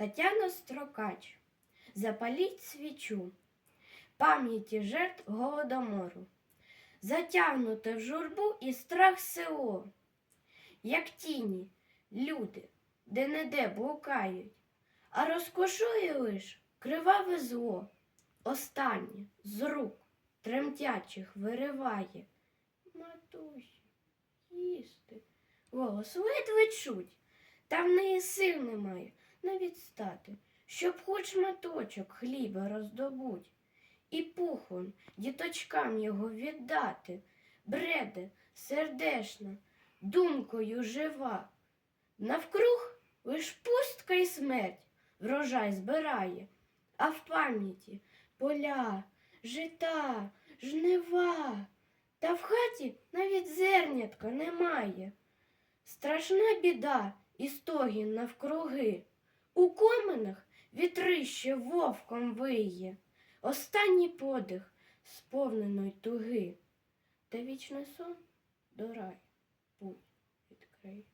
Тетяна Строкач. Запаліть свічу. Пам'яті жертв голодомору. Затягнуте в журбу і страх село. Як тіні, люди, де не де блукають, а розкошує лиш криваве зло. Останнє з рук тремтячих вириває. Матусі, їсти. Голос ледве чуть, та в неї сил немає навіть стати, щоб хоч шматочок хліба роздобуть, і пухом діточкам його віддати, бреде, сердешна, думкою жива. Навкруг лиш пустка й смерть врожай збирає, а в пам'яті поля, жита, жнива, та в хаті навіть зернятка немає. Страшна біда і стогін навкруги. У коменах вітрище вовком виє, останній подих сповненої туги, та вічний сон до рай путь відкриє.